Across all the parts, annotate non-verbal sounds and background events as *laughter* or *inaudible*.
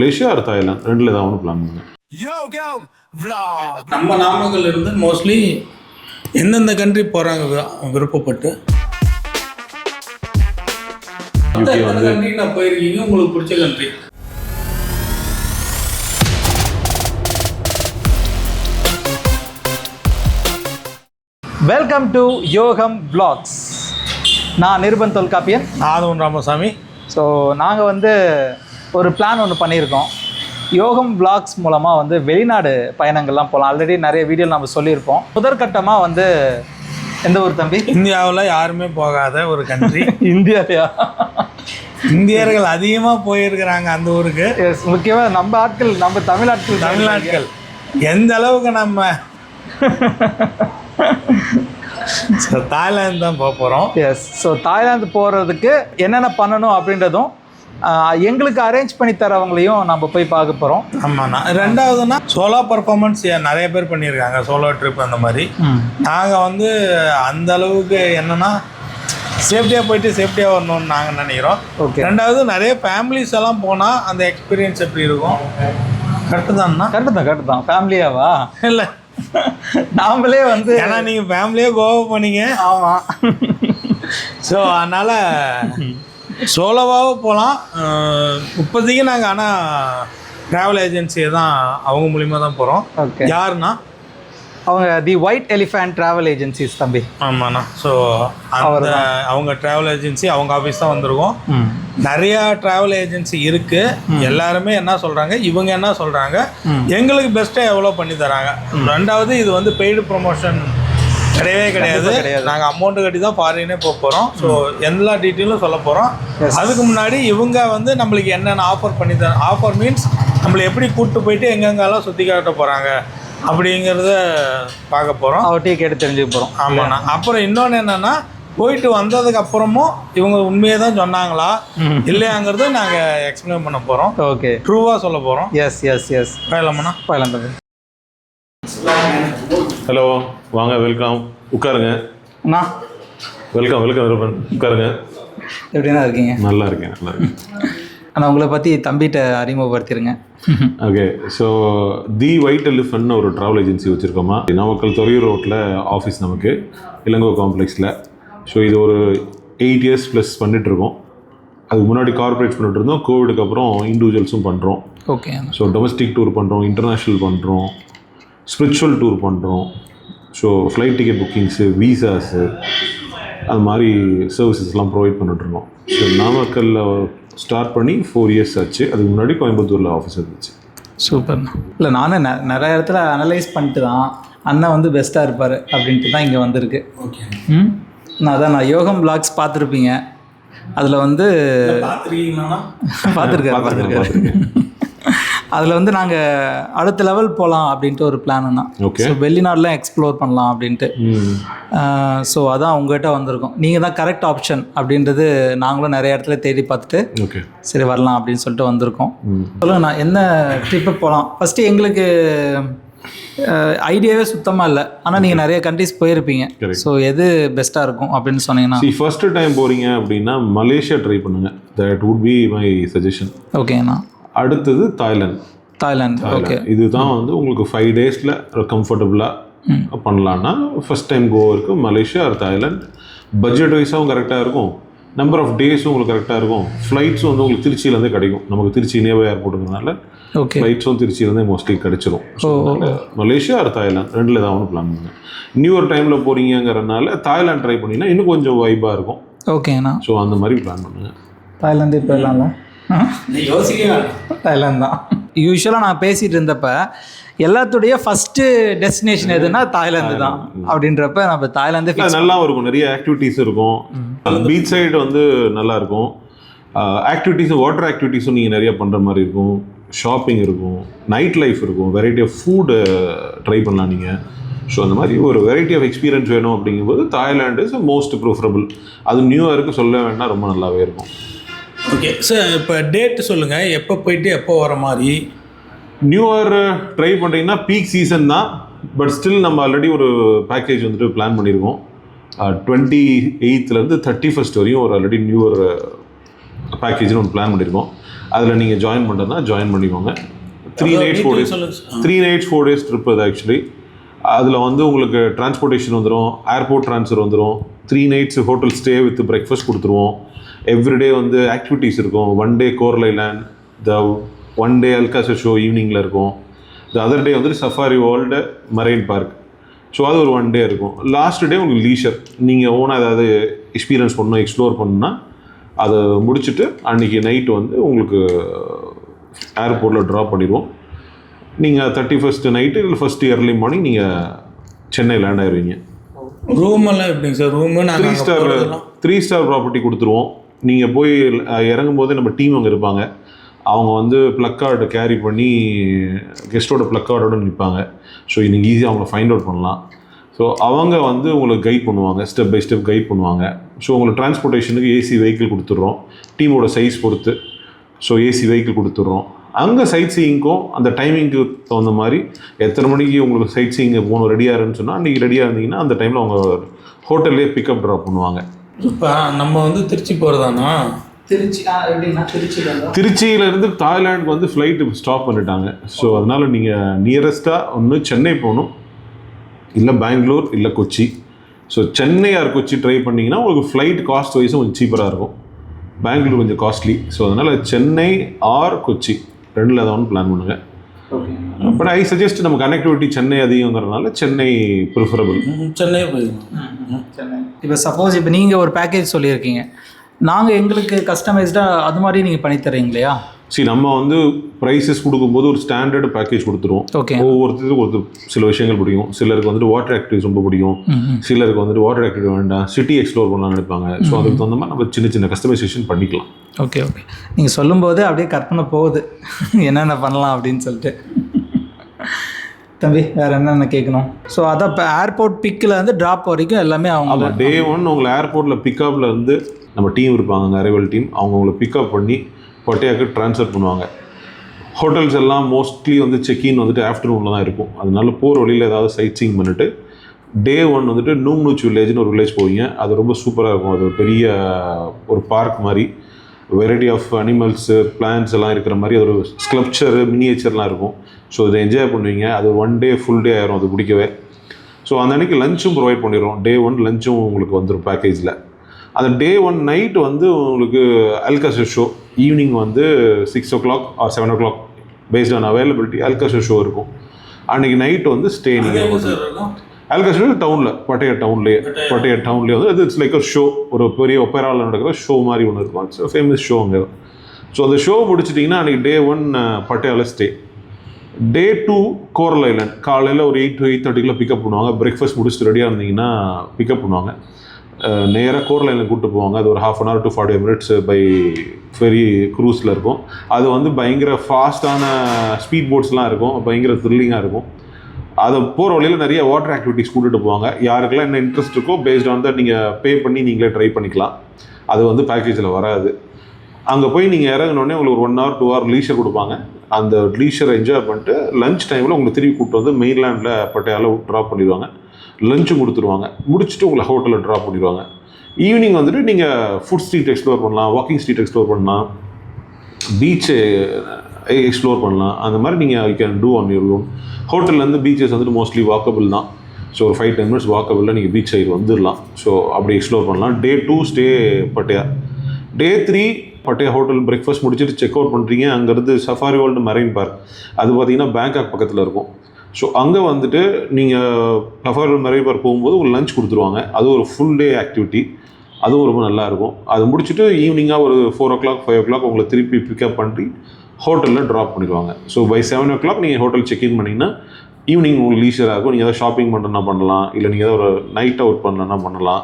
Malaysia or Thailand? ரெண்டில் ஏதாவது ஒன்று பிளான் பண்ணுங்க. நம்ம நாமக்கல் இருந்து மோஸ்ட்லி எந்தெந்த கண்ட்ரி போகிறாங்க விருப்பப்பட்டு? கண்ட்ரி நான் போயிருக்கீங்க? உங்களுக்கு பிடிச்ச country welcome to Yogam vlogs. நான் நிருபன் தொல்காப்பியன். ஆதவன் ராமசாமி. ஸோ நாங்கள் வந்து ஒரு பிளான் ஒன்று பண்ணியிருக்கோம். யோகம் vlogs மூலமாக வந்து வெளிநாடு பயணங்கள்லாம் போகலாம் ஆல்ரெடி நிறைய வீடியோ நம்ம சொல்லியிருப்போம். முதற்கட்டமாக வந்து எந்த ஊர் தம்பி? இந்தியாவில் யாருமே போகாத ஒரு கண்ட்ரி *laughs* இந்தியாலையா? இந்தியர்கள் அதிகமாக போயிருக்கிறாங்க அந்த ஊருக்கு. எஸ் முக்கியமாக நம்ம ஆட்கள் நம்ம தமிழ் ஆட்கள் தமிழ்நாட்கள் எந்த அளவுக்கு நம்ம *laughs* தாய்லாந்து தான் போக போகிறோம் எஸ் ஸோ தாய்லாந்து போகிறதுக்கு என்னென்ன பண்ணணும் அப்படின்றதும் எங்களுக்கு அரேஞ்ச் பண்ணி தரவங்களையும் நம்ம போய் பார்க்க போகிறோம் ஆமாண்ணா. ரெண்டாவதுன்னா சோலோ பர்ஃபார்மன்ஸ் நிறைய பேர் பண்ணியிருக்காங்க சோலோ ட்ரிப் அந்த மாதிரி. நாங்கள் வந்து அந்த அளவுக்கு என்னன்னா சேஃப்டியாக போயிட்டு சேஃப்டியாக வரணும்னு நாங்கள் நினைக்கிறோம். ஓகே ரெண்டாவது நிறைய ஃபேமிலிஸ் எல்லாம் போனால் அந்த எக்ஸ்பீரியன்ஸ் எப்படி இருக்கும்? கரெக்டு தான்ண்ணா? கரெக்டு தான் கரெக்டு தான். ஃபேமிலியாவா இல்லை. நாமளே வந்து ஏன்னா நீங்கள் ஃபேமிலியே கோவா போனீங்க. ஆமாம் ஸோ அதனால் சோலோவாக போகலாம். இப்போதைக்கு நாங்கள் ஆனால் ட்ராவல் ஏஜென்சியை தான் அவங்க மூலிமா தான் போகிறோம் யாருன்னா? அவங்க the white elephant travel agencies தம்பி. ஆமாண்ணா. ஸோ அந்த அவங்க ட்ராவல் ஏஜென்சி அவங்க ஆஃபீஸ் தான் வந்திருக்கோம். நிறையா ட்ராவல் ஏஜென்சி இருக்கு. எல்லாருமே என்ன சொல்றாங்க? இவங்க என்ன சொல்றாங்க? எங்களுக்கு பெஸ்ட்டாக எவ்வளோ பண்ணி தராங்க. ரெண்டாவது இது வந்து பெய்டு ப்ரொமோஷன் கிடையவே கிடையாது. நாங்கள் அமௌண்ட் கட்டி தான் ஃபாரினே போக போகிறோம் ஸோ எல்லா டீட்டெயிலும் சொல்ல போகிறோம் அதுக்கு முன்னாடி இவங்க வந்து நம்மளுக்கு என்னென்ன ஆஃபர் பண்ணி தர ஆஃபர் மீன்ஸ் நம்மளை எப்படி கூப்பிட்டு போயிட்டு எங்கெங்கெல்லாம் சுற்றி காட்ட போகிறாங்க அப்படிங்கிறத பார்க்க போகிறோம் அவர்கிட்டயே கேட்டு தெரிஞ்சுக்க போகிறோம் ஆமாண்ணா அப்புறம் இன்னொன்று என்னன்னா போயிட்டு வந்ததுக்கு அப்புறமும் இவங்க உண்மையை தான் சொன்னாங்களா? இல்லையாங்கிறத நாங்கள் எக்ஸ்பிளைன் பண்ண போகிறோம் ஓகே ட்ரூவாக சொல்ல போகிறோம் எஸ் எஸ் எஸ் போயிடலாமண்ணா போயிடலாம் தம்பி. ஹலோ வாங்க வெல்கம் உட்காருங்க. அண்ணா. வெல்கம் வெல்கம் நிருபன் உட்காருங்க. எப்படிண்ணா இருக்கீங்க? நல்லா இருக்கேன் நல்லா இருக்கேன். அண்ணா உங்களை பற்றி தம்பிகிட்ட அறிமுகப்படுத்திடுங்க okay so the white elephant ஒரு ட்ராவல் ஏஜென்சி வச்சுருக்கோமா? நாமக்கல் துறையூர் ரோட்டில் ஆஃபீஸ் நமக்கு இளங்கோ காம்ப்ளெக்ஸில் ஸோ இது ஒரு எயிட் இயர்ஸ் ப்ளஸ் பண்ணிகிட்ருக்கோம் அதுக்கு முன்னாடி கார்ப்பரேட் பண்ணிட்டு இருந்தோம். கோவிடுக்கு அப்புறம் இண்டிவிஜுவல்ஸும் பண்ணுறோம் ஓகே ஸோ டொமஸ்டிக் டூர் பண்ணுறோம் இன்டர்நேஷ்னல் பண்ணுறோம் ஸ்பிரிச்சுவல் டூர் பண்ணுறோம் so flight ticket bookings visas அது மாதிரி சர்வீசஸ்லாம் ப்ரொவைட் பண்ணிட்டுருக்கோம் ஸோ நாமக்கல்ல ஸ்டார்ட் பண்ணி ஃபோர் இயர்ஸ் ஆச்சு. அதுக்கு முன்னாடி கோயம்புத்தூரில் ஆஃபீஸ் இருந்துச்சு. சூப்பர்ண்ணா இல்லை நானும் நெ நிறைய இடத்துல அனலைஸ் பண்ணிட்டு தான் அண்ணன் வந்து பெஸ்ட்டாக இருப்பார் அப்படின்ட்டு தான் இங்கே வந்திருக்கு. ஓகே ம்? நான் அதான் நான் யோகம் பிளாக்ஸ் பார்த்துருப்பீங்க. அதில் வந்து பார்த்துருக்கீங்களாண்ணா? *laughs* பார்த்துருக்காரு பார்த்துருக்காரு. அதில் வந்து நாங்கள் அடுத்த லெவல் போகலாம் அப்படின்ட்டு ஒரு பிளான்னா Okay. ஸோ வெளிநாடுலாம் எக்ஸ்ப்ளோர் பண்ணலாம் அப்படின்ட்டு. ஸோ அதான் உங்ககிட்ட வந்திருக்கோம். நீங்கள் தான் கரெக்ட் ஆப்ஷன் அப்படின்றது நாங்களும் நிறைய இடத்துல தேடி பார்த்துட்டு ஓகே சரி வரலாம் அப்படின்னு சொல்லிட்டு வந்திருக்கோம். சொல்லுங்கண்ணா என்ன ட்ரிப்பு போகலாம் ஃபஸ்ட்டு எங்களுக்கு ஐடியாவே சுத்தமாக இல்லை. ஆனால் நீங்கள் நிறைய கண்ட்ரிஸ் போயிருப்பீங்க. ஸோ எது பெஸ்ட்டாக இருக்கும் அப்படின்னு சொன்னீங்கன்னா. சி ஃபஸ்ட்டு டைம் போகிறீங்க அப்படின்னா மலேசியா ட்ரை பண்ணுங்கள் that would be my suggestion ஓகேண்ணா அடுத்தது தாய்லாந்து தாய்லாந்து ஓகே இதுதான் வந்து உங்களுக்கு ஃபைவ் டேஸில் கம்ஃபர்டபுளாக பண்ணலான்னா ஃபஸ்ட் டைம் கோவருக்கு மலேசியா ஆர் தாய்லாந்து பட்ஜெட் வைஸாகவும் கரெக்டாக இருக்கும். நம்பர் ஆஃப் டேஸும் உங்களுக்கு கரெக்டாக இருக்கும். ஃப்ளைட்ஸும் வந்து உங்களுக்கு திருச்சியிலேருந்தே கிடைக்கும். நமக்கு திருச்சி நியர்பை ஏர்போர்ட்டுங்கிறனால ஓகே ஃப்ளைட்ஸும் திருச்சியிலேருந்தே மோஸ்ட்லி கிடைச்சிரும். மலேசியா ஆர் தாய்லாந்து ரெண்டில் ஏதாவது ஒன்று பிளான் பண்ணுங்க. நியூ இயர் டைமில் போகிறீங்கிறனால தாய்லாந்து ட்ரை பண்ணிங்கன்னா இன்னும் கொஞ்சம் வைபாக இருக்கும். ஓகேண்ணா ஸோ அந்த மாதிரி பிளான் பண்ணுங்கள் தாய்லாந்து போயிடலாம்ல யோசிக்க தாய்லாந்து தான். யூஸ்வலாக நான் பேசிகிட்டு இருந்தப்ப எல்லாத்துடைய ஃபஸ்ட்டு டெஸ்டினேஷன் எதுனா தாய்லாந்து தான். அப்படின்றப்ப நம்ம தாய்லாந்து நல்லாவும் இருக்கும். நிறைய ஆக்டிவிட்டீஸ் இருக்கும். பீச் சைடு வந்து நல்லா இருக்கும். ஆக்டிவிட்டீஸ் வாட்டர் ஆக்டிவிட்டீஸும் நீங்கள் நிறைய பண்ணுற மாதிரி இருக்கும். ஷாப்பிங் இருக்கும். நைட் லைஃப் இருக்கும். வெரைட்டி ஆஃப் ஃபுட்டு ட்ரை பண்ணலாம் நீங்கள் ஸோ அந்த மாதிரி ஒரு வெரைட்டி ஆஃப் எக்ஸ்பீரியன்ஸ் வேணும் அப்படிங்கும்போது தாய்லாண்டு இஸ் மோஸ்ட் ப்ரிஃபரபிள் அது நியூ இயருக்கு சொல்ல வேண்டாம் ரொம்ப நல்லாவே இருக்கும். ஓகே சார் இப்போ டேட்டு சொல்லுங்கள் எப்போ போயிட்டு எப்போ வர மாதிரி? நியூ இயர் ட்ரை பண்ணுறீங்கன்னா பீக் சீசன் தான். பட் ஸ்டில் நம்ம ஆல்ரெடி ஒரு பேக்கேஜ் வந்துட்டு பிளான் பண்ணியிருக்கோம் டுவெண்ட்டி எயித்துலேருந்து தேர்ட்டி ஃபஸ்ட் வரையும் ஒரு ஆல்ரெடி நியூ இயர் பேக்கேஜ்னு ஒன்று பிளான் பண்ணியிருக்கோம் அதில் நீங்கள் ஜாயின் பண்ணுறதுனா ஜாயின் பண்ணிக்கோங்க. Three nights four days three nights four days trip அது ஆக்சுவலி அதில் வந்து உங்களுக்கு டிரான்ஸ்போர்ட்டேஷன் வந்துடும் ஏர்போர்ட் ட்ரான்ஸ்ஃபர் வந்துடும் three nights hotel stay with breakfast கொடுத்துருவோம். எவ்ரிடே வந்து ஆக்டிவிட்டீஸ் இருக்கும். One day coral island the one day Alcazar show ஈவினிங்கில் இருக்கும். த அதர் டே வந்துட்டு Safari World Marine Park so அது ஒரு ஒன் டே இருக்கும். லாஸ்ட் டே உங்களுக்கு லீஷர் நீங்கள் ஓனாக ஏதாவது எக்ஸ்பீரியன்ஸ் பண்ணணும் எக்ஸ்ப்ளோர் பண்ணணும்னா அதை முடிச்சுட்டு அன்றைக்கி நைட்டு வந்து உங்களுக்கு ஏர்போர்ட்டில் ட்ராப் பண்ணிடுவோம். நீங்கள் தேர்ட்டி ஃபஸ்ட்டு நைட்டு இல்லை ஃபஸ்ட் இயர்லி மார்னிங் நீங்கள் சென்னை லேண்ட் ஆயிடுவீங்க ரூம் எல்லாம் எப்படிங்க sir room three star three star property கொடுத்துருவோம். நீங்கள் போய் இறங்கும் போதே நம்ம டீம் அங்கே இருப்பாங்க. அவங்க வந்து ப்ளக் கார்டு கேரி பண்ணி கெஸ்ட்டோட ப்ளக்கார்டோட நிற்பாங்க ஸோ நீங்கள் ஈஸியாக அவங்கள ஃபைண்ட் அவுட் பண்ணலாம். ஸோ அவங்க வந்து உங்களுக்கு கைட் பண்ணுவாங்க. ஸ்டெப் பை ஸ்டெப் கைட் பண்ணுவாங்க. ஸோ உங்களுக்கு டிரான்ஸ்போர்ட்டேஷனுக்கு ஏசி வெஹிக்கிள் கொடுத்துட்றோம். டீமோட சைஸ் பொறுத்து. ஸோ ஏசி வெஹிக்கிள் கொடுத்துட்றோம். அங்கே சைட் சீயிங்க்கும் அந்த டைமிங்க்கு தகுந்த மாதிரி எத்தனை மணிக்கு உங்களுக்கு சைட் சீயிங் போகணும் ரெடியாக இருந்துச்சுன்னா சொன்னால் அன்றைக்கி ரெடியாக இருந்தீங்கன்னா அந்த டைமில் அவங்க ஹோட்டல்லே பிக்கப் ட்ராப் பண்ணுவாங்க. இப்போ நம்ம வந்து திருச்சி போகிறதானா திருச்சி எப்படின்னா திருச்சியில் திருச்சியிலேருந்து தாய்லாந்துக்கு வந்து ஃப்ளைட்டு ஸ்டாப் பண்ணிட்டாங்க. ஸோ அதனால் நீங்கள் நியரஸ்ட்டாக ஒன்று சென்னை போகணும். இல்லை பெங்களூர் இல்லை Kochi. So Chennai or Kochi try பண்ணிங்கன்னா உங்களுக்கு ஃப்ளைட் காஸ்ட் வைஸும் கொஞ்சம் சீப்பராக இருக்கும். பெங்களூர் கொஞ்சம் காஸ்ட்லி ஸோ அதனால் சென்னை ஆர் கொச்சி. ரெண்டில் ஏதாவது ஒன்று பிளான் பண்ணுங்கள் ஓகே பட் ஐ சஜஸ்ட் நம்ம கனெக்டிவிட்டி சென்னை அதிகங்கிறதுனால சென்னை ப்ரிஃபரபிள் சென்னை. போயிருக்கோம் இப்போ சப்போஸ் இப்போ நீங்கள் ஒரு பேக்கேஜ் சொல்லியிருக்கீங்க. நாங்கள் எங்களுக்கு கஸ்டமைஸ்டாக அது மாதிரி நீங்கள் பண்ணி தர்றீங்க இல்லையா சரி நம்ம வந்து ப்ரைஸஸ் கொடுக்கும்போது ஒரு ஸ்டாண்டர்டு பேக்கேஜ் கொடுத்துருவோம். ஓகே ஒவ்வொருத்தருக்கும் ஒரு சில விஷயங்கள் பிடிக்கும். சிலருக்கு வந்துட்டு வாட்டர் ஆக்டிவிட்டிஸ் ரொம்ப பிடிக்கும். சிலருக்கு வந்துட்டு வாட்டர் ஆக்டிவிட்டி வேண்டாம். சிட்டி எக்ஸ்ப்ளோர் பண்ணலாம்னு நினைப்பாங்க. ஸோ அதுக்கு தகுந்த மாதிரி நம்ம சின்ன சின்ன கஸ்டமைசேஷன் பண்ணிக்கலாம். ஓகே ஓகே நீங்கள் சொல்லும்போது அப்படியே கற்பனை போகுது. *laughs* என்னென்ன பண்ணலாம் அப்படின்னு சொல்லிட்டு. தம்பி வேறு என்னென்ன கேட்கணும்? ஸோ அதான் இப்போ ஏர்போர்ட் பிக்கில் வந்து ட்ராப் வரைக்கும் எல்லாமே அவங்க டே ஒன் உங்களை ஏர்போர்ட்டில் பிக்கப்பில் இருந்து நம்ம டீம் இருப்பாங்க அரைவல் டீம் அவங்க உங்களை பிக்கப் பண்ணி பட்டையாக்கு ட்ரான்ஸ்ஃபர் பண்ணுவாங்க. ஹோட்டல்ஸ் எல்லாம் மோஸ்ட்லி வந்து செக்இன் வந்துட்டு ஆஃப்டர்நூனில் தான் இருக்கும். அதனால போகிற வழியில் ஏதாவது சைட் சீங் பண்ணிவிட்டு டே ஒன் வந்துட்டு நூம்னூச் வில்லேஜ்னு ஒரு வில்லேஜ் போவீங்க. அது ரொம்ப சூப்பராக இருக்கும். அது ஒரு பெரிய ஒரு பார்க் மாதிரி. வெரைட்டி ஆஃப் அனிமல்ஸு பிளான்ஸ் எல்லாம் இருக்கிற மாதிரி அது ஒரு ஸ்கல்ப்சரு மினியேச்சர்லாம் இருக்கும். ஸோ இதை என்ஜாய் பண்ணுவீங்க. அது ஒன் டே ஃபுல் டே ஆயிரும். அது பிடிக்கவே ஸோ அந்த அன்னைக்கு லஞ்சும் ப்ரொவைட் பண்ணிடுறோம். டே ஒன் லஞ்சும் உங்களுக்கு வந்துடும் பேக்கேஜில் அந்த டே ஒன் நைட் வந்து உங்களுக்கு அல்கசர் ஷோ ஈவினிங் வந்து six o'clock or seven o'clock based on availability Alcazar show இருக்கும்? அன்னைக்கு நைட் வந்து ஸ்டே நீங்கள் அல்கசர் டவுனில் பட்டைய டவுன்லேயே பட்டைய டவுன்லேயே வந்து அது இட்ஸ் லைக் ஒரு ஷோ ஒரு பெரிய ஒப்பேராவில் நடக்கிற ஷோ மாதிரி ஒன்று இருக்கும். ஃபேமஸ் ஷோ அங்கே. ஸோ அந்த ஷோ முடிச்சிட்டிங்கன்னா அன்றைக்கி day one பட்டையாவில் stay day two coral island காலையில் ஒரு எயிட் டு எயிட் தேர்ட்டிக்குள்ள பிக்கப் பண்ணுவாங்க. பிரேக்ஃபாஸ்ட் முடிச்சுட்டு ரெடியாக இருந்தீங்கன்னா பிக்கப் பண்ணுவாங்க. நேராக கோரல் ஐலண்ட் கூப்பிட்டு போவாங்க. அது ஒரு half an hour to forty minutes by ferry க்ரூஸில் இருக்கும். அது வந்து பயங்கர ஃபாஸ்ட்டான ஸ்பீட் போட்ஸ்லாம் இருக்கும். பயங்கர த்ரில்லிங்காக இருக்கும். அதை போகிற வழியில் நிறைய வாட்டர் ஆக்டிவிட்டிஸ் கூட்டிகிட்டு போவாங்க. யாருக்கெல்லாம் என்ன இன்ட்ரெஸ்ட் இருக்கோ பேஸ்ட் ஆன் தட் நீங்கள் பே பண்ணி நீங்களே ட்ரை பண்ணிக்கலாம். அது வந்து பேக்கேஜில் வராது. அங்கே போய் நீங்கள் இறங்கினோடனே உங்களுக்கு ஒரு one hour two hour leisure கொடுப்பாங்க. அந்த லீஷரை என்ஜாய் பண்ணிட்டு லஞ்ச் டைமில் உங்களை திருப்பி கூப்பிட்டு வந்து மெயின்லேண்டில் பட்டையால் ட்ராப் பண்ணிடுவாங்க. லஞ்சும் கொடுத்துருவாங்க. முடிச்சுட்டு உங்களை ஹோட்டலில் ட்ராப் பண்ணிடுவாங்க. ஈவினிங் வந்துட்டு நீங்கள் ஃபுட் ஸ்ட்ரீட் எக்ஸ்ப்ளோர் பண்ணலாம் வாக்கிங் ஸ்ட்ரீட் எக்ஸ்ப்ளோர் பண்ணலாம் பீச்சு எக்ஸ்ப்ளோர் பண்ணலாம். அந்த மாதிரி நீங்கள் you can do on your own ஹோட்டல்லேருந்து beaches வந்துட்டு மோஸ்ட்லி வாக்கபிள் தான். ஸோ ஒரு ஃபைவ் டென் மினிட்ஸ் வாக்கபிளில் நீங்கள் பீச் சைடு வந்துடலாம் ஸோ அப்படி எக்ஸ்ப்ளோர் பண்ணலாம். Day two stay Pattaya? Day three Pattaya hotel breakfast முடிச்சுட்டு செக் அவுட் பண்ணுறீங்க அங்கேருந்து சஃபாரி வேர்ல்டு மரைன் பார்க் அது பார்த்தீங்கன்னா பேங்காக் பக்கத்தில் இருக்கும். ஸோ அங்கே வந்துட்டு நீங்கள் சஃபாரி வேர்ல்டு மரைன் பார்க் போகும்போது ஒரு லஞ்ச் கொடுத்துருவாங்க. அது ஒரு ஃபுல் டே ஆக்டிவிட்டி அதுவும் ரொம்ப நல்லா இருக்கும். அதை முடிச்சுட்டு ஈவினிங்காக ஒரு four o'clock five o'clock உங்களை திருப்பி பிக்கப் பண்ணி ஹோட்டலில் ட்ராப் பண்ணிடுவாங்க. So by seven o'clock நீங்கள் ஹோட்டல் செக்இன் பண்ணிங்கன்னா ஈவினிங் உங்களுக்கு லீஷராக இருக்கும். நீங்கள் ஏதாவது ஷாப்பிங் பண்ணுறனா பண்ணலாம். இல்லை நீங்கள் ஏதாவது ஒரு நைட் அவுட் பண்ணலன்னா பண்ணலாம்.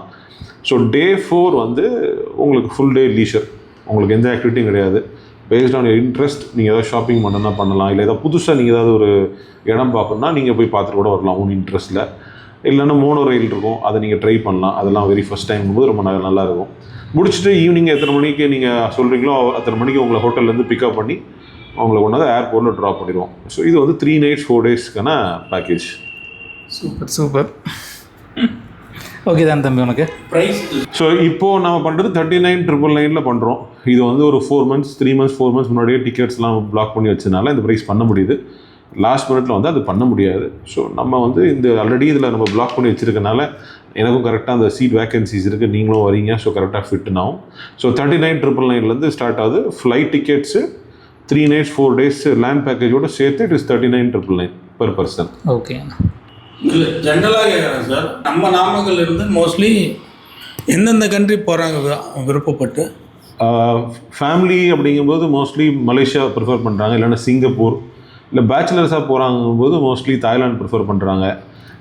ஸோ டே ஃபோர் வந்து உங்களுக்கு ஃபுல் டே லீஷர் உங்களுக்கு எந்த ஆக்டிவிட்டியும் கிடையாது. பேஸ்ட் ஆன் இன்ட்ரெஸ்ட் நீங்கள் ஏதாவது ஷாப்பிங் பண்ணனா பண்ணலாம். இல்லை ஏதாவது புதுசாக நீங்கள் ஏதாவது ஒரு இடம் பார்க்கணுன்னா நீங்கள் போய் பார்த்துட்டு கூட வரலாம் உன் இன்ட்ரெஸ்ட்டில் இல்லைன்னா மோனோ ரயில் இருக்கும். அதை நீங்கள் ட்ரை பண்ணலாம். அதெல்லாம் வெரி ஃபஸ்ட் டைம் போது ரொம்ப நல்லா இருக்கும். முடிச்சுட்டு ஈவினிங் எத்தனை மணிக்கு நீங்கள் சொல்கிறீங்களோ அத்தனை மணிக்கு உங்களை ஹோட்டல்லேருந்து பிக்கப் பண்ணி உங்களை கொண்டாந்து ஏர்போர்ட்டில் ட்ராப் பண்ணிடுவோம். ஸோ இது வந்து த்ரீ நைட்ஸ் ஃபோர் டேஸ்க்கான பேக்கேஜ் சூப்பர் சூப்பர் ஓகே தான் தம்பி உனக்கு. ப்ரைஸ் ஸோ இப்போது நம்ம பண்ணுறது தேர்ட்டி நைன் ட்ரிபிள் நைனில் பண்ணுறோம் இது வந்து ஒரு four months three months four months முன்னாடியே டிக்கெட்ஸ்லாம் பிளாக் பண்ணி வச்சதுனால இந்த ப்ரைஸ் பண்ண முடியுது. லாஸ்ட் மினிட்ல வந்து அது பண்ண முடியாது. ஸோ நம்ம வந்து இந்த ஆல்ரெடி இதில் நம்ம பிளாக் பண்ணி வச்சிருக்கனால எனக்கும் கரெக்டாக அந்த சீட் வேகன்சிஸ் இருக்குது நீங்களும் வரீங்க. ஸோ கரெக்டாக ஃபிட்னு ஆகும் ஸோ தேர்ட்டி நைன் ட்ரிபிள் நைன்லேருந்து ஸ்டார்ட் ஆகுது. Flight tickets three nights four days land பேக்கேஜோட சேர்த்து it is thirty nine triple nine per person okay இல்லை ஜென்ரலாக கேட்குறேன் சார் நம்ம நாமக்கல் இருந்து மோஸ்ட்லி எந்தெந்த கண்ட்ரி போகிறாங்க விருப்பப்பட்டு? ஃபேமிலி அப்படிங்கும்போது மோஸ்ட்லி மலேசியா ப்ரிஃபர் பண்ணுறாங்க இல்லைன்னா சிங்கப்பூர். இல்லை பேச்சுலர்ஸாக போகிறாங்கும்போது மோஸ்ட்லி தாய்லாந்து ப்ரிஃபர் பண்ணுறாங்க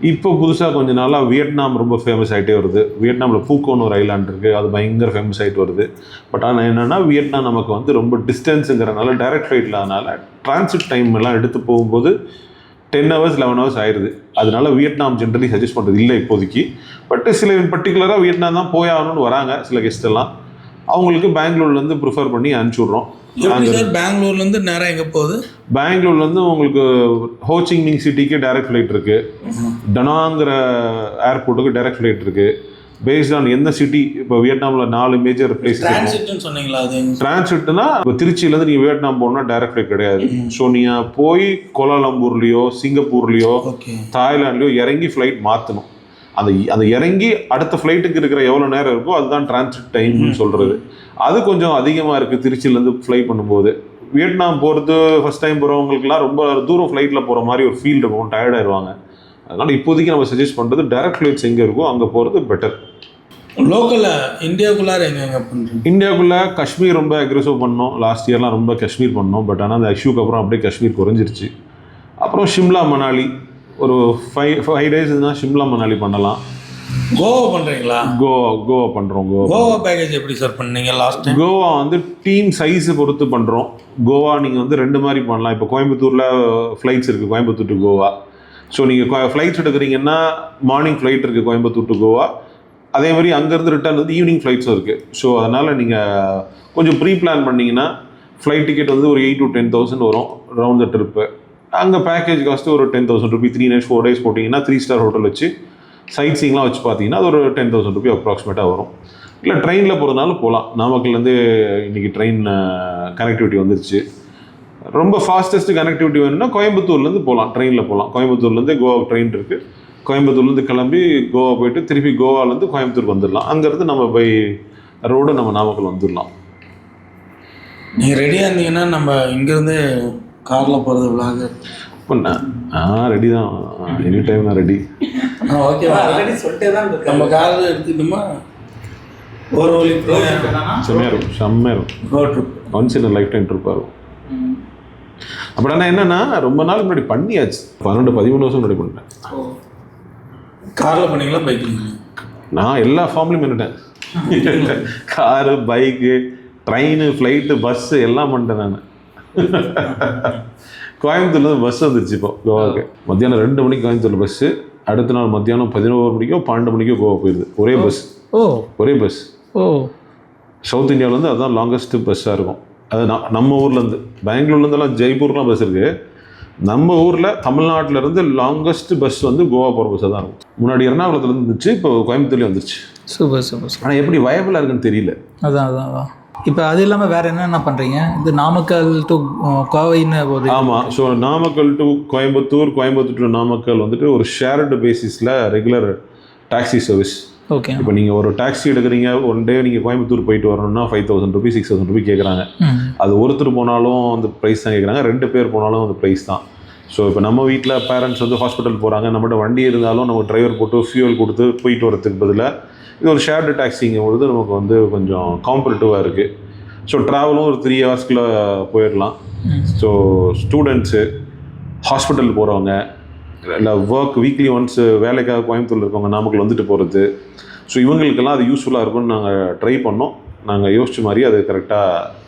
இப்போ புதுசாக கொஞ்ச நாளாக வியட்நாம் ரொம்ப ஃபேமஸ் ஆகிட்டே வருது. வியட்நாமில் பூக்கோன்னு ஒரு ஐலாண்ட் இருக்குது அது பயங்கர ஃபேமஸ் ஆகிட்டு வருது. பட் ஆனால் என்னென்னா வியட்நாம் நமக்கு வந்து ரொம்ப டிஸ்டன்ஸுங்கிறனால டைரக்ட் ஃப்ளைட்டில் அதனால் டிரான்சிட் டைம் எல்லாம் எடுத்து போகும்போது டென் ஹவர்ஸ் லெவன் ஹவர்ஸ் ஆயிடுது அதனால வியட்நாம் ஜென்ரலி சஜஸ்ட் பண்ணுறது இல்லை இப்போதைக்கு. பட் சில பர்டிகுலராக வியட்நாம் தான் போய் ஆகணும்னு வராங்க சில கெஸ்ட் எல்லாம். அவங்களுக்கு பெங்களூர்லேருந்து ப்ரிஃபர் பண்ணி அனுப்பிச்சி விட்றோம் எப்படி சார் பெங்களூர்லேருந்து நேராக எங்கே போகுது? பெங்களூர்லேருந்து உங்களுக்கு ஹோச்சிங் மிங் சிட்டிக்கு டைரக்ட் ஃப்ளைட் இருக்குது டனாங்கிற ஏர்போர்ட்டுக்கு டைரக்ட் ஃப்ளைட் இருக்குது பேஸ்ட் ஆன் எந்த சிட்டி இப்போ வியட்நாமில் நாலு மேஜர் பிளேஸ் சொன்னீங்களா அது? டிரான்சிட்னா இப்போ திருச்சியிலேருந்து நீங்கள் வியட்நாம் போகணும்னா டைரக்ட் ஃப்ளைட் கிடையாது. ஸோ நீங்கள் போய் கோலாலம்பூர்லேயோ சிங்கப்பூர்லேயோ தாய்லாண்ட்லேயோ இறங்கி ஃப்ளைட் மாற்றணும் அந்த அந்த இறங்கி அடுத்த ஃப்ளைட்டுக்கு இருக்கிற எவ்வளோ நேரம் இருக்கோ அதுதான் டிரான்சிட் டைம்னு சொல்கிறது அது கொஞ்சம் அதிகமாக இருக்குது திருச்சியிலேருந்து ஃப்ளை பண்ணும்போது. வியட்நாம் போகிறது ஃபஸ்ட் டைம் போகிறவங்களுக்குலாம் ரொம்ப தூரம் ஃப்ளைட்டில் போகிற மாதிரி ஒரு ஃபீல் இருக்கும். ஆயிடுவாங்க அதனால் இப்போதைக்கு நம்ம சஜஸ்ட் பண்ணுறது டேரக்ட் ஃப்ளைட்ஸ் எங்கே இருக்கோ அங்கே போகிறது பெட்டர் லோக்கலில் இந்தியாவுக்குள்ளார எங்கே பண்ணுறீங்க இந்தியாவுக்குள்ளே காஷ்மீர் ரொம்ப அக்ரெசிவ் பண்ணோம். லாஸ்ட் இயர்லாம் ரொம்ப காஷ்மீர் பண்ணோம். பட் ஆனால் அந்த இஷ்யூக்கு அப்புறம் அப்படியே காஷ்மீர் குறைஞ்சிருச்சு. அப்புறம் ஷிம்லா மணாலி ஒரு ஃபைவ் ஃபைவ் டேஸ்னா ஷிம்லா மணாலி பண்ணலாம். கோவா பண்ணுறீங்களா கோவா கோவா பண்ணுறோம் கோவா கோவா பேக்கேஜ் எப்படி சார் பண்ணீங்க லாஸ்ட் டைம் கோவா வந்து டீம் சைஸை பொறுத்து பண்ணுறோம் கோவா நீங்கள் வந்து ரெண்டு மாதிரி பண்ணலாம். இப்போ கோயம்புத்தூரில் ஃப்ளைட்ஸ் இருக்குது கோயம்புத்தூர் டு கோவா. ஸோ நீங்கள் ஃப்ளைட்ஸ் எடுக்கிறீங்கன்னா மார்னிங் ஃப்ளைட் இருக்குது கோயம்புத்தூர் டு கோவா அதே மாதிரி அங்கேருந்து ரிட்டர்ன் வந்து ஈவினிங் ஃப்ளைட்ஸும் இருக்குது ஸோ அதனால் நீங்கள் கொஞ்சம் ப்ரீ பிளான் பண்ணிங்கன்னா ஃப்ளைட் டிக்கெட் வந்து ஒரு எயிட் டு டென் தௌசண்ட் வரும் ரவுண்ட் த ட்ரிப்பு அங்கே பேக்கேஜ் காஸ்ட்டு ஒரு ten thousand rupee three nights four days போட்டிங்கன்னா த்ரீ ஸ்டார் ஹோட்டல் வச்சு சைட் சீங்லாம் வச்சு பார்த்தீங்கன்னா அது ஒரு டென் தௌசண்ட் ருபி அப்ராக்சிமேட்டாக வரும். இல்லை ட்ரெயினில் போகிறதுனாலும் போகலாம் நாமக்கல்லேருந்து இன்றைக்கி ட்ரெயின் கனெக்டிவிட்டி வந்துருச்சு. ரொம்ப ஃபாஸ்டஸ்ட் கனெக்டிவிட்டி வேணும்னா கோயம்புத்தூர்லேருந்து போகலாம் ட்ரெயினில் போகலாம். கோயம்புத்தூர்லேருந்து கோவா ட்ரெயின் இருக்குது கோயம்புத்தூர்லேருந்து கிளம்பி கோவா போயிட்டு திருப்பி கோவாலேருந்து கோயம்புத்தூர் வந்துடலாம். அங்கேருந்து நம்ம பை ரோடு நம்ம நாமக்கல் வந்துடலாம். நீங்கள் ரெடியாக இருந்தீங்கன்னா நம்ம இங்கேருந்து காரில் போகிறது விழாக நான் நான் ரெடி தான். எனி டைம் நான் ரெடி ஓகேவா சொல்லிட்டே தான் நம்ம காரில் எடுத்துக்கிட்டோமா? ஒரு வழி செம்மையாக இருக்கும். செம்மையாக இருக்கும். ஒன்ஸ் இன் லைஃப் டைம் ட்ரிப்பாக இருக்கும். அப்படி ஆனால் என்னன்னா ரொம்ப நாள் முன்னாடி பண்ணியாச்சு. பன்னெண்டு பதிமூணு வருஷம் முன்னாடி பண்ணிட்டேன். காரில் பண்ணீங்களா பைக்கில் நான் எல்லா ஃபார்ம்லையும் பண்ணிட்டேன். Car bike train flight bus எல்லாம் பண்ணிட்டேன் நான். கோயம்புத்தூர்லேருந்து பஸ் வந்துருச்சு இப்போ கோவாவுக்கு மத்தியானம் ரெண்டு மணிக்கு கோயம்புத்தூர் பஸ்ஸு அடுத்த நாள் மத்தியானம் பதினோரு மணிக்கோ பன்னெண்டு மணிக்கோ கோவா போயிடுது ஒரே பஸ் ஓ. ஒரே பஸ் ஓ. சவுத் இந்தியாவிலேருந்து அதுதான் லாங்கஸ்ட் பஸ்ஸாக இருக்கும். அது நம்ம ஊர்லேருந்து பெங்களூர்லேருந்தெல்லாம் ஜெய்ப்பூர்லாம் பஸ் இருக்குது நம்ம ஊரில் தமிழ்நாட்டிலேருந்து லாங்கஸ்ட் பஸ் வந்து கோவா போகிற பஸ்ஸாக தான் இருக்கும். முன்னாடி எர்ணாகுளத்துலேருந்து இருந்துச்சு இப்போ கோயம்புத்தூர்லேயே வந்துருச்சு. சூப்பர் சூப்பர் ஆனால் எப்படி வயபிளாக இருக்குன்னு தெரியல. அதான் அதான் அதான். இப்போ அது இல்லாமல் வேறு என்னென்ன பண்ணுறீங்க இது நாமக்கல் டு கோவைன்னு போகுது. ஆமாம் so Namakkal to Coimbatore Coimbatore to Namakkal வந்துட்டு ஒரு ஷேர்டு பேசிஸில் ரெகுலர் டாக்ஸி சர்வீஸ் ஓகே இப்போ நீங்கள் ஒரு டாக்ஸி எடுக்கிறீங்க ஒன் டே நீங்கள் கோயம்புத்தூர் போயிட்டு வரணும்னா five thousand rupees six thousand rupee கேட்குறாங்க அது ஒருத்தர் போனாலும் அந்த ப்ரைஸ் தான் கேட்குறாங்க ரெண்டு பேர் போனாலும் அந்த ப்ரைஸ் தான். ஸோ இப்போ நம்ம வீட்டில் பேரண்ட்ஸ் வந்து ஹாஸ்பிட்டல் போகிறாங்க நம்மகிட்ட வண்டி இருந்தாலும் நம்ம டிரைவர் போட்டு ஃபியூல் கொடுத்து போயிட்டு வரதுக்கு பதிலாக இது ஒரு ஷேர்டு டாக்ஸிங்கும் பொழுது நமக்கு வந்து கொஞ்சம் காம்பரேட்டிவாக இருக்குது ஸோ ட்ராவலும் ஒரு த்ரீ ஹவர்ஸ்க்குள்ளே போயிடலாம். ஸோ ஸ்டூடெண்ட்ஸு ஹாஸ்பிட்டல் போகிறவங்க இல்லை ஒர்க் வீக்லி ஒன்ஸ் வேலைக்காக கோயம்புத்தூர்ல இருக்கவங்க நாமக்கல் வந்துட்டு போகிறது ஸோ இவங்களுக்கெல்லாம் அது யூஸ்ஃபுல்லாக இருக்கும்னு நாங்கள் ட்ரை பண்ணோம். நாங்கள் யோசிச்ச மாதிரி அது கரெக்டாக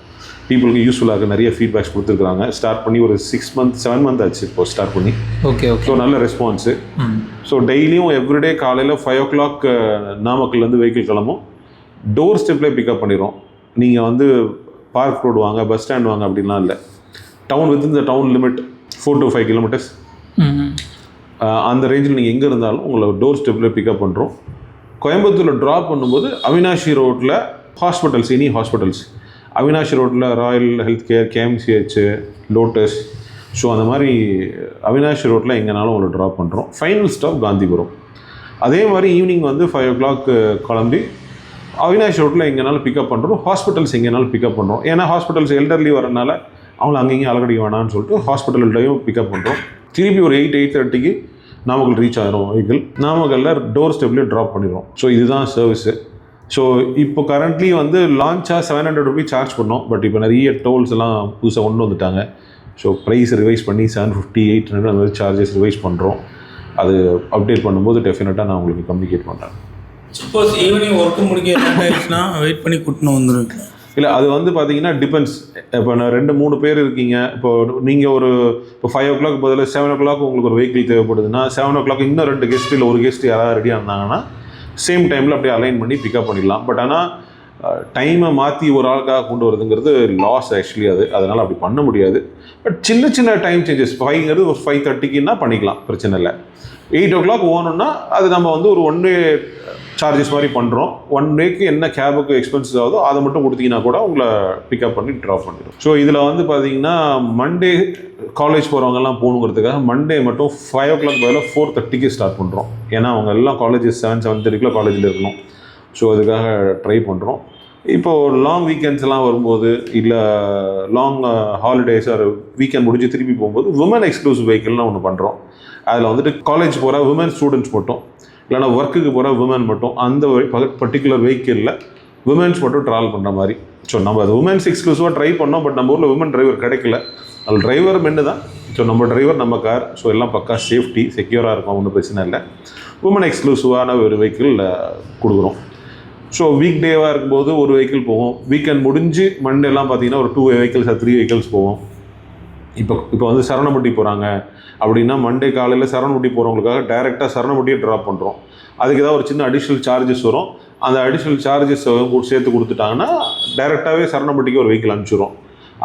பீப்புளுக்கு யூஸ்ஃபுல்லாக இருக்க நிறைய ஃபீட்பேக்ஸ் கொடுத்துருக்குறாங்க. ஸ்டார்ட் பண்ணி ஒரு சிக்ஸ் மந்த் செவன் மந்த் ஆச்சு இப்போ ஸ்டார்ட் பண்ணி. ஓகே ஓகே ஸோ நல்ல ரெஸ்பான்ஸு ஸோ டெய்லியும் எவ்ரிடே காலையில் ஃபைவ் ஓ கிளாக் நாமக்கல்லேருந்து வெஹிக்கிள் கிளம்பும். டோர் ஸ்டெப்லேயே பிக்கப் பண்ணிடுறோம். நீங்கள் வந்து பார்க் ரோடு வாங்க பஸ் ஸ்டாண்ட் வாங்க அப்படின்லாம் இல்லை. டவுன் வித் இந்த town limit four to five kilometres ம் அந்த ரேஞ்சில் நீங்கள் எங்கே இருந்தாலும் உங்களை டோர் ஸ்டெப்பில் பிக்கப் பண்ணுறோம் கோயம்புத்தூரில் ட்ராப் பண்ணும்போது அவினாஷி ரோட்டில் ஹாஸ்பிட்டல்ஸ் எனி ஹாஸ்பிட்டல்ஸ் அவினாஷி ரோட்டில் Royal Health Care KMCH Lotus so அந்த மாதிரி அவினாஷி ரோட்டில் எங்கேனாலும் உங்களை ட்ராப் பண்ணுறோம் ஃபைனல் ஸ்டாப் காந்திபுரம். அதே மாதிரி ஈவினிங் வந்து ஃபைவ் ஓ கிளாக் கிளம்பி அவினாஷ் ரோட்டில் எங்கேனாலும் பிக்கப் பண்ணுறோம் ஹாஸ்பிட்டல்ஸ் எங்கேனாலும் பிக்கப் பண்ணுறோம் ஏன்னா ஹாஸ்பிட்டல்ஸ் எல்டர்லி வரனால அவங்கள அங்கேயும் அலகடிக்க வேணாம்னு சொல்லிட்டு ஹாஸ்பிட்டல்கிட்டையும் பிக்கப் பண்ணுறோம் திருப்பி ஒரு எயிட் எயிட் தேர்ட்டிக்கு நாமக்கல் ரீச் ஆகிரும் வெஹிக்கிள் நாமக்கல்லில் டோர் ஸ்டெப்லேயே ட்ராப் பண்ணிடுறோம் ஸோ இதுதான் சர்வீஸு ஸோ இப்போ கரண்ட்லி வந்து லான்ச்சாக செவன் ஹண்ட்ரட் ருபீஸ் சார்ஜ் பண்ணோம். பட் இப்போ நிறைய டோல்ஸ் எல்லாம் புதுசாக கொண்டு வந்துட்டாங்க. ஸோ ப்ரைஸ் ரிவைஸ் பண்ணி செவன் ஃபிஃப்டி எயிட் ஹண்ட்ரட் அந்த மாதிரி சார்ஜஸ் ரிவைஸ் பண்ணுறோம் அது அப்டேட் பண்ணும்போது டெஃபினட்டாக நான் உங்களுக்கு கம்யூனிகேட் பண்ணுறேன் சப்போஸ் ஈவினிங் ஒர்க்கு முடிக்க லேட் ஆயிடுச்சுன்னா வெயிட் பண்ணி கூட்டின்னு வந்துடும் இல்லை அது வந்து பார்த்தீங்கன்னா டிபெண்ட்ஸ் இப்போ நான் ரெண்டு மூணு பேர் இருக்கீங்க. இப்போ நீங்கள் ஒரு இப்போ ஃபைவ் ஓ கிளாக் பதில் செவன் ஓ கிளாக் உங்களுக்கு ஒரு வெஹிக்கிள் தேவைப்படுதுன்னா செவன் ஓ கிளாக் இன்னும் ரெண்டு கெஸ்ட் இல்லை ஒரு கெஸ்ட் யாராவது ரெடியாக இருந்தாங்கன்னா சேம் டைமில் அப்படியே அலைன் பண்ணி பிக்கப் பண்ணிடலாம். பட் ஆனால் டைமை மாற்றி ஒரு ஆளுக்காக கொண்டு வருதுங்கிறது லாஸ் ஆக்சுவலி அது. அதனால் அப்படி பண்ண முடியாது. பட் சின்ன சின்ன டைம் சேஞ்சஸ் ஃபைவ்ங்கிறது ஒரு ஃபைவ் தேர்ட்டிக்குன்னா பண்ணிக்கலாம். பிரச்சனை இல்லை. எயிட் ஓ கிளாக் ஓகணும்னா அது நம்ம வந்து ஒரு ஒன் டே சார்ஜஸ் மாதிரி பண்ணுறோம் ஒன் டேக்கு என்ன கேபுக்கு எக்ஸ்பென்சஸ் ஆகுதோ அதை மட்டும் கொடுத்தீங்கன்னா கூட உங்களை பிக்கப் பண்ணி ட்ராப் பண்ணிடும் ஸோ இதில் வந்து பார்த்தீங்கன்னா மண்டே காலேஜ் போகிறவங்கெல்லாம் போகணுங்கிறதுக்காக மண்டே மட்டும் ஃபைவ் ஓ கிளாக் பதிலாக ஃபோர் தேர்ட்டிக்கு ஸ்டார்ட் பண்ணுறோம் ஏன்னா அவங்க எல்லாம் காலேஜஸ் செவன் செவன் தேர்ட்டிக்குள்ளே காலேஜில் இருக்கணும். ஸோ அதுக்காக ட்ரை பண்ணுறோம் இப்போது லாங் வீக்கெண்ட்ஸ்லாம் வரும்போது இல்லை லாங் ஹாலிடேஸ் ஆர் வீக்கெண்ட் முடிஞ்சு திருப்பி போகும்போது உமன் எக்ஸ்க்ளூசிவ் வெஹிக்கிள்னு ஒன்று பண்ணுறோம் அதில் வந்துட்டு காலேஜ் போகிற உமன் ஸ்டூடெண்ட்ஸ் மட்டும் இல்லைனா ஒர்க்குக்கு போகிற உமன் மட்டும் அந்த பர்டிகுலர் வெஹிக்கிளில் உமன்ஸ் மட்டும் ட்ராவல் பண்ணுற மாதிரி. ஸோ நம்ம அது உமன்ஸ் எக்ஸ்க்ளூசிவாக ட்ரை பண்ணோம் பட் நம்ம ஊரில் உமன் டிரைவர் கிடைக்கல. அது டிரைவர் மென்னு தான். ஸோ நம்ம டிரைவர் நம்ம கார் ஸோ எல்லாம் பக்கா சேஃப்டி செக்யூராக இருக்கும் ஒன்றும் பிரச்சனை இல்லை. உமன் எக்ஸ்க்ளூசிவான ஒரு வெஹிக்கிள் கொடுக்குறோம். ஸோ வீக் டேவாக இருக்கும்போது ஒரு வெஹிக்கிள் போகும். வீக்கெண்ட் முடிஞ்சு மண்டேலாம் பார்த்தீங்கன்னா ஒரு டூ வெஹிக்கிள்ஸ் த்ரீ வெஹிக்கிள்ஸ் போகும். இப்போ இப்போ வந்து சரணப்பட்டி போகிறாங்க அப்படின்னா மண்டே காலையில் சரணப்பட்டி போகிறவங்களுக்காக டைரெக்டாக சரணப்பட்டியை ட்ராப் பண்ணுறோம் அதுக்கு ஏதாவது ஒரு சின்ன அடிஷ்னல் சார்ஜஸ் வரும். அந்த அடிஷ்னல் சார்ஜஸ் சேர்த்து கொடுத்துட்டாங்கன்னா டைரெக்டாகவே சரணப்பட்டிக்கு ஒரு வெஹிக்கிள் அனுப்பிச்சிடும்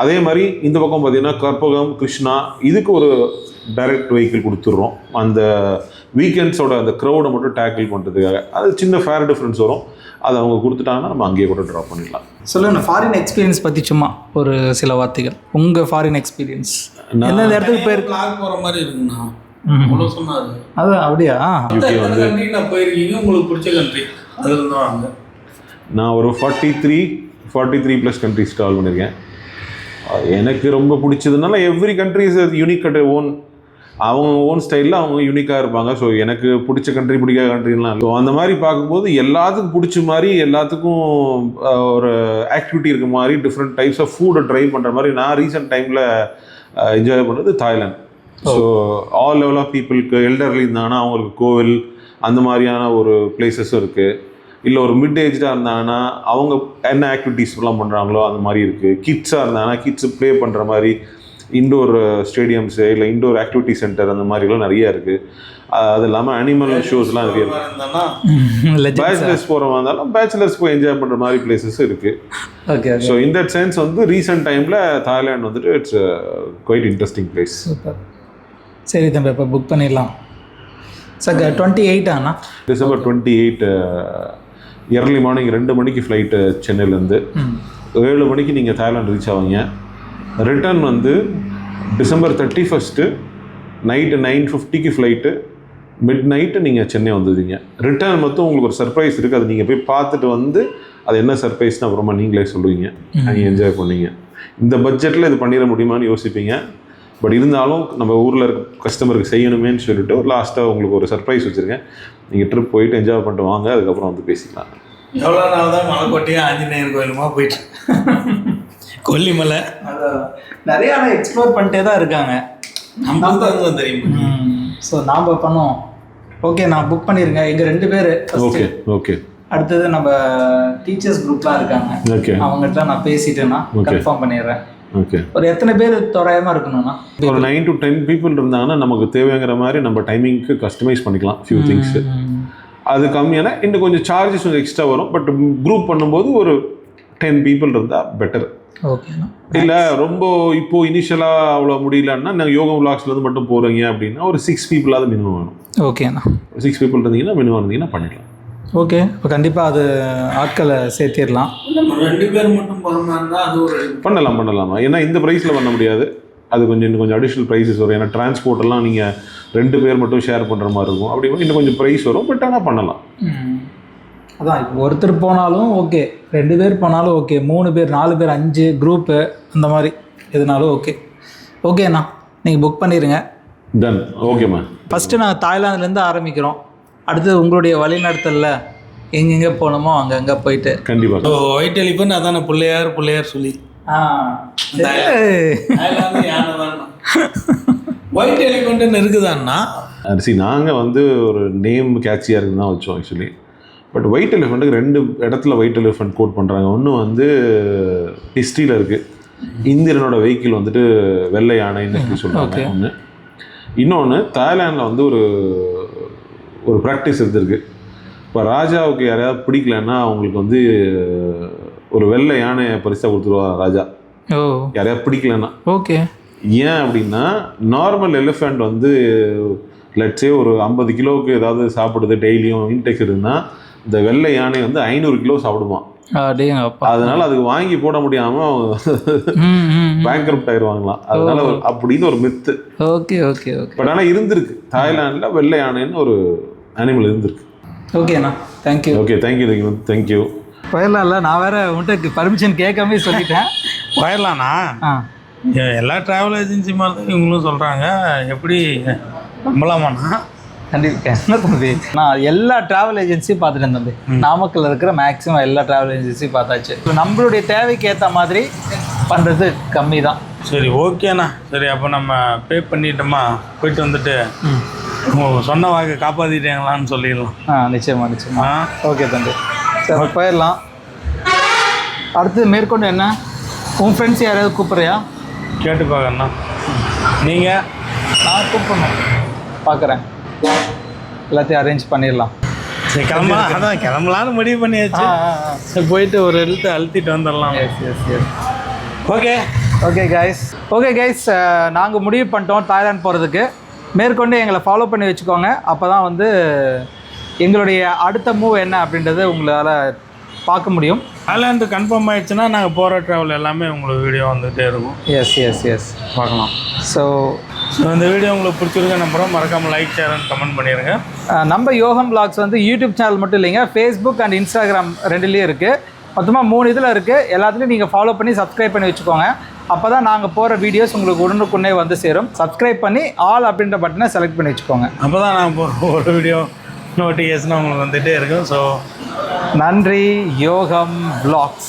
அதே மாதிரி இந்த பக்கம் பார்த்தீங்கன்னா கற்பகம் கிருஷ்ணா இதுக்கு ஒரு டைரக்ட் வெஹிக்கிள் கொடுத்துட்றோம். அந்த வீக்கெண்ட்ஸோட அந்த க்ரௌடை மட்டும் டேக்கிள் பண்ணுறதுக்காக அது சின்ன ஃபேர் டிஃப்ரென்ஸ் வரும். அதை அவங்க கொடுத்துட்டாங்கன்னா நம்ம அங்கேயே கூட ட்ராப் பண்ணிடலாம். சொல்லுங்க ஃபாரின் எக்ஸ்பீரியன்ஸ் பற்றி சும்மா ஒரு சில வார்த்தைகள். உங்கள் ஃபாரின் எக்ஸ்பீரியன்ஸ் எந்தெந்த இடத்துக்கு போயிருக்கு பிளாக் போகிற மாதிரி இருக்குண்ணா. அது அப்படியா? யூகே வந்து போயிருக்கீங்க உங்களுக்கு பிடிச்ச கண்ட்ரி அதில் தான் நான் ஒரு forty three forty three plus countries travel பண்ணியிருக்கேன் எனக்கு ரொம்ப பிடிச்சதுனால every country is unique at own அவங்க ஓன் ஸ்டைலில் அவங்க யூனிக்காக இருப்பாங்க. ஸோ எனக்கு பிடிச்ச கண்ட்ரி பிடிக்காத கண்ட்ரிலாம் ஸோ அந்த மாதிரி பார்க்கும்போது எல்லாத்துக்கும் பிடிச்ச மாதிரி எல்லாத்துக்கும் ஒரு ஆக்டிவிட்டி இருக்க மாதிரி டிஃப்ரெண்ட் டைப்ஸ் ஆஃப் ஃபுட்டை ட்ரை பண்ணுற மாதிரி நான் ரீசெண்ட் டைமில் என்ஜாய் பண்ணுறது Thailand so all level of பீப்புளுக்கு எல்டர்லி இருந்தாங்கன்னா அவங்களுக்கு கோவில் அந்த மாதிரியான ஒரு பிளேசஸும் இருக்குது இல்லை ஒரு மிட் ஏஜ்டாக இருந்தாங்கன்னா அவங்க என்ன ஆக்டிவிட்டீஸ்லாம் பண்ணுறாங்களோ அந்த மாதிரி இருக்குது கிட்ஸாக இருந்தாங்கன்னா கிட்ஸு ப்ளே பண்ணுற மாதிரி இண்டோர் ஸ்டேடியம்ஸு இல்லை இண்டோர் ஆக்டிவிட்டி சென்டர் அந்த மாதிரிலாம் நிறைய இருக்குது அது இல்லாமல் அனிமல் ஷோஸ்லாம் இருக்குது பேச்சுலர்ஸ் போகிறவங்க இருந்தாலும் பேச்சுலர்ஸ் போய் என்ஜாய் பண்ணுற மாதிரி பிளேசஸ் இருக்குது okay so in that sense வந்து ரீசெண்ட் டைமில் தாய்லாந்து வந்துட்டு it's quite interesting place super சரி தம்பி இப்போ புக் பண்ணிடலாம். சார் டுவெண்ட்டி எயிட் ஆனா December twenty eight early morning ரெண்டு மணிக்கு ஃப்ளைட்டு சென்னையிலேருந்து ம். ஏழு மணிக்கு நீங்கள் தாய்லாந்து ரீச் ஆவீங்க. ரிட்டர்ன் வந்து December thirty first night nine ஃபிஃப்டிக்கு ஃப்ளைட்டு மிட் நைட்டு நீங்கள் சென்னை வந்துடுவீங்க ரிட்டர்ன் மட்டும் உங்களுக்கு ஒரு சர்ப்ரைஸ் இருக்குது அது நீங்கள் போய் பார்த்துட்டு வந்து அது என்ன சர்ப்ரைஸ்னு அப்புறமா நீங்களே சொல்லுவீங்க. நீங்கள் என்ஜாய் பண்ணுவீங்க. இந்த பட்ஜெட்டில் இது பண்ணிட முடியுமான்னு யோசிப்பீங்க. பட் இருந்தாலும் நம்ம ஊரில் இருக்க கஸ்டமருக்கு செய்யணுமேன்னு சொல்லிட்டு லாஸ்ட்டாக உங்களுக்கு ஒரு சர்ப்ரைஸ் வச்சுருக்கேன். நீங்கள் ட்ரிப் போயிட்டு என்ஜாய் பண்ணிட்டு வாங்க. அதுக்கப்புறம் வந்து பேசிக்கலாம். எவ்வளோ நாள் தான் மலைக்கோட்டையும் ஆஞ்சநேயர் கோயிலுமா போயிட்டு? கொல்லிமலை. அதான் நிறைய ஆனால் எக்ஸ்ப்ளோர் பண்ணிட்டே தான் இருக்காங்க. நம்ம தான் தெரியுமா ஸோ நாம் பண்ணுவோம். ஓகே நான் புக் பண்ணிருங்க. எங்கள் ரெண்டு பேர் ஓகே ஓகே அடுத்தது நம்ம டீச்சர்ஸ் குரூப்லாம் இருக்காங்க. ஓகே அவங்ககிட்ட நான் பேசிட்டேன்னா. கன்ஃபார்ம் பண்ணிடுறேன். ஓகே ஒரு எத்தனை பேர் தோராயமாக இருக்கணும்னா? ஒரு நைன் டு டென் பீப்புள் இருந்தாங்கன்னா நமக்கு தேவைங்கிற மாதிரி நம்ம டைமிங்க்கு கஸ்டமைஸ் பண்ணிக்கலாம் ஃபியூ திங்ஸ் அது கம்மியான இன்னும் கொஞ்சம் சார்ஜஸ் கொஞ்சம் எக்ஸ்ட்ரா வரும். பட் குரூப் பண்ணும்போது ஒரு டென் பீப்புள் இருந்தால் பெட்டர் இல்லை ரொம்ப இப்போ இனிஷியலாக அவ்வளோ முடியலன்னா நாங்கள் யோகா விளாக்ஸ்லேருந்து மட்டும் போகிறீங்க அப்படின்னா ஒரு சிக்ஸ் பீப்புளாவது மினிமம் வேணும். ஓகேண்ணா சிக்ஸ் பீப்புள் இருந்தீங்கன்னா மினிமம் இருந்தீங்கன்னா பண்ணிடலாம். ஓகே இப்போ கண்டிப்பாக அது ஆட்களை சேர்த்திடலாம். ரெண்டு பேர் மட்டும் அது ஒரு பண்ணலாம் பண்ணலாமா? ஏன்னா இந்த ப்ரைஸில் பண்ண முடியாது. அது கொஞ்சம் இன்னும் கொஞ்சம் அடிஷ்னல் ப்ரைஸஸ் வரும். ஏன்னா டிரான்ஸ்போர்ட் எல்லாம் நீங்கள் ரெண்டு பேர் மட்டும் ஷேர் பண்ணுற மாதிரி இருக்கும். அப்படி இன்னும் கொஞ்சம் ப்ரைஸ் வரும். பட் ஆனால் பண்ணலாம். அதான் ஒருத்தர் போனாலும் ஓகே ரெண்டு பேர் போனாலும் ஓகே மூணு பேர் நாலு பேர் அஞ்சு குரூப்பு அந்த மாதிரி எதுனாலும் ஓகே. ஓகேண்ணா நீங்கள் புக் பண்ணிடுங்க டன் ஓகேம்மா ஃபஸ்ட்டு நாங்கள் தாய்லாந்துலேருந்து ஆரம்பிக்கிறோம். அடுத்து உங்களுடைய வழிநடத்தலில் எங்கெங்கே போகணுமோ அங்கங்கே போயிட்டு. கண்டிப்பாக ஸோ ஒயிட் எலிஃபண்ட் அதான பிள்ளையார் பிள்ளையார் சொல்லி. ஆ ஒயிட் எலிஃபண்ட்னு இருக்குதான்னா அரிசி நாங்கள் வந்து ஒரு நேம் கேட்சியாக இருக்குன்னு தான் வச்சோம் ஆக்சுவலி பட் ஒயிட் எலிஃபெண்ட்டுக்கு ரெண்டு இடத்துல ஒயிட் எலிஃபெண்ட் கோட் பண்ணுறாங்க ஒன்று வந்து ஹிஸ்ட்ரியில் இருக்குது இந்திரனோட வெஹிக்கிள் வந்துட்டு வெள்ளை யானைன்னு சொல்லி சொல்கிறாங்க ஒன்று இன்னொன்று தாய்லாண்டில் வந்து ஒரு ஒரு ப்ராக்டிஸ் இருந்திருக்கு. இப்போ ராஜாவுக்கு யாரையாவது பிடிக்கலன்னா அவங்களுக்கு வந்து ஒரு வெள்ளை யானையை பரிசாக கொடுத்துருவா ராஜா. யாரையாவது பிடிக்கலன்னா. ஓகே ஏன் அப்படின்னா நார்மல் எலிஃபெண்ட் வந்து லட்சே ஒரு ஐம்பது கிலோவுக்கு ஏதாவது சாப்பிடுது டெய்லியும் இன்டெக்ஸ் இருக்குன்னா இந்த வெள்ளை யானை வந்து ஐநூறு கிலோ அப்பா. அதனால அதுக்கு வாங்கி போட முடியாம ம் ம் பேங்க்ரப்ட் ஆயிடுவாங்களாம் அதனால ஒரு- அப்படின்னு ஒரு Mithu okay okay okay. But ஆனால் இருந்திருக்கு. தாய்லாந்துல வெள்ளை யானைன்னு ஒரு அனிமல் இருந்திருக்கு. ஓகேண்ணா thank you okay thank you thank you போயிடலாம்ல நான் வேற உன்கிட்ட பர்மிஷன் கேட்காம சொல்லிட்டேன். போயிடலாண்ணா எல்லா ட்ராவல் ஏஜென்சி மாதிரி தான் இவங்களும் சொல்கிறாங்க எப்படி நம்பலாமாண்ணா? கண்டிப்பாக என்ன தம்பி? நான் எல்லா டிராவல் ஏஜென்சியும் பார்த்துட்டேன் தம்பி. நாமக்கல்ல இருக்கிற மேக்ஸிமம் எல்லா டிராவல் ஏஜென்சியும் பார்த்தாச்சு. இப்ப நம்மளுடைய தேவைக்கு ஏற்ற மாதிரி பண்ணுறது கம்மி தான் சரி ஓகேண்ணா சரி அப்போ நம்ம பே பண்ணிட்டோமா? போயிட்டு வந்துட்டு சொன்ன வாக்கு காப்பாற்றிட்டீங்களான்னு சொல்லிடலாம். ஆ நிச்சயமா நிச்சயமா. ஓகே தம்பி. சரி போயிடலாம். அடுத்து மேற்கொண்டு என்ன? உன் ஃப்ரெண்ட்ஸ் யாராவது கூப்பிட்றியா? கேட்டு பார்க்கண்ணா நீங்கள் நான் கூப்பிடணும். பார்க்குறேன் எல்லாத்தையும் அரேஞ்ச் பண்ணிடலாம். சரி கிளம்பலாம் அதான் கிளம்பலான்னு முடிவு பண்ணியாச்சு. சரி போயிட்டு ஒரு எழுத்து அழுத்திட்டு வந்துடலாம். Yes yes yes okay. Okay guys okay guys நாங்கள் முடிவு பண்ணிட்டோம் தாய்லாந்து போகிறதுக்கு மேற்கொண்டு எங்களை ஃபாலோ பண்ணி வச்சுக்கோங்க. அப்போ தான் வந்து எங்களுடைய அடுத்த மூவ் என்ன அப்படின்றத உங்களால் பார்க்க முடியும். தாய்லாந்து கன்ஃபார்ம் ஆயிடுச்சுன்னா நாங்கள் போகிற ட்ராவல் எல்லாமே உங்களுக்கு வீடியோ வந்துகிட்டே இருக்கும். எஸ் எஸ் எஸ் பார்க்கலாம். ஸோ ஸோ இந்த வீடியோ உங்களுக்கு பிடிச்சிருக்க நம்புகிறோம் மறக்காமல் லைக் ஷேர் அண்ட் கமெண்ட் பண்ணிடுங்க நம்ம யோகம் vlogs வந்து யூடியூப் சேனல் மட்டும் இல்லைங்க. ஃபேஸ்புக் அண்ட் இன்ஸ்டாகிராம் ரெண்டுலேயும் இருக்குது மொத்தமாக மூணு இதில் இருக்குது எல்லாத்துலேயும் நீங்கள் ஃபாலோ பண்ணி சப்ஸ்கிரைப் பண்ணி வச்சுக்கோங்க. அப்போ தான் நாங்கள் போகிற வீடியோஸ் உங்களுக்கு உடனுக்குன்னே வந்து சேரும். சப்ஸ்கிரைப் பண்ணி ஆல் அப்படின்ற பட்டனை செலக்ட் பண்ணி வச்சுக்கோங்க. அப்போ தான் நான் போகிற ஒரு வீடியோ நோட்டிஃபிகேஷன் உங்களுக்கு வந்துகிட்டே இருக்கும். ஸோ நன்றி யோகம் vlogs.